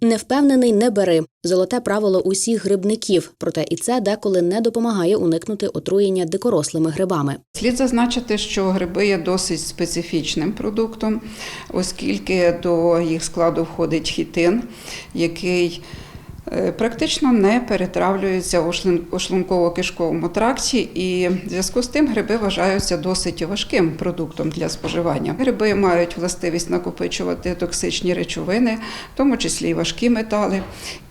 Невпевнений не бери золоте правило усіх грибників. Проте і це деколи не допомагає уникнути отруєння дикорослими грибами. Слід зазначити, що гриби є досить специфічним продуктом, оскільки до їх складу входить хітин, який практично не перетравлюється у шлун- у шлунково-кишковому тракті, і в зв'язку з тим гриби вважаються досить важким продуктом для споживання. Гриби мають властивість накопичувати токсичні речовини, в тому числі і важкі метали,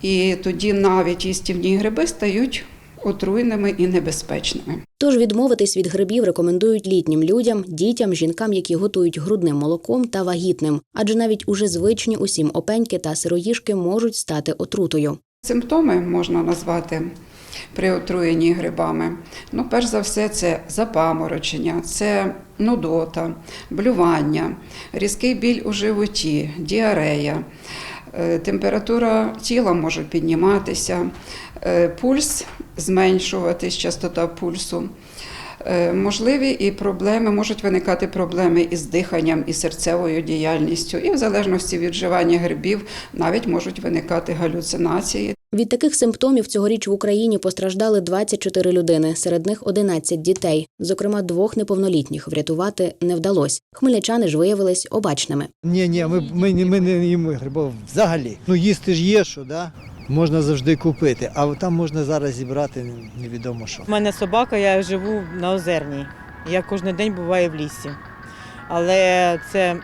і тоді навіть їстівні гриби стають отруйними і небезпечними. Тож відмовитись від грибів рекомендують літнім людям, дітям, жінкам, які готують грудним молоком та вагітним, адже навіть уже звичні усім опеньки та сироїжки можуть стати отрутою. Симптоми можна назвати при отруєнні грибами. Ну, перш за все, це запаморочення, це нудота, блювання, різкий біль у животі, діарея. Е, Температура тіла може підніматися, е, пульс зменшуватись, частота пульсу. Е, Можливі і проблеми, можуть виникати проблеми із диханням і серцевою діяльністю, і в залежності від вживання грибів навіть можуть виникати галюцинації. Від таких симптомів цьогоріч в Україні постраждали 24 людини, серед них 11 дітей, зокрема двох неповнолітніх. Врятувати не вдалось. Хмельничани ж виявились обачними. Ні, ні, ми, ми, не- ми не їмо грибов взагалі. Ну їсти ж є що, да? Можна завжди купити, а там можна зараз зібрати невідомо що. У мене собака, я живу на Озерній. Я кожен день буваю в лісі. Але це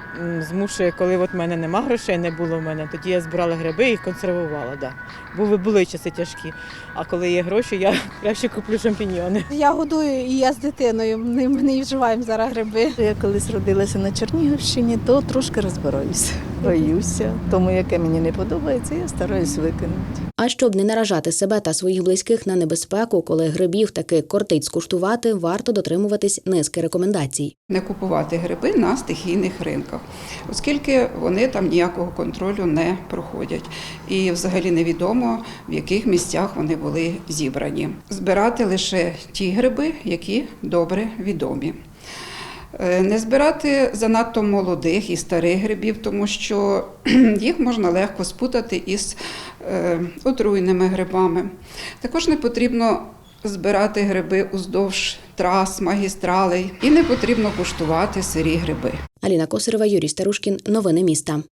змушує, коли от в мене нема грошей, не було в мене, тоді я збирала гриби і їх консервувала. Да. Були, були часи тяжкі. А коли є гроші, я краще куплю шампіньйони. Я годую і я з дитиною. Ми не вживаємо зараз гриби. Я колись родилася на Чернігівщині, то трошки розбираюся. Боюся. Тому яке мені не подобається, я стараюсь викинути. А щоб не наражати себе та своїх близьких на небезпеку, коли грибів таки кортить скуштувати, варто дотримуватись низки рекомендацій. не купувати гриби на стихійних ринках, оскільки вони там ніякого контролю не проходять. І взагалі невідомо, в яких місцях вони були зібрані. Збирати лише ті гриби, які добре відомі. Е, Не збирати занадто молодих і старих грибів, тому що їх можна легко спутати із е, отруйними грибами. Також не потрібно збирати гриби уздовж трас, магістралей і не потрібно куштувати сирі гриби. Аліна Косарева, Юрій Старушкін. Новини міста.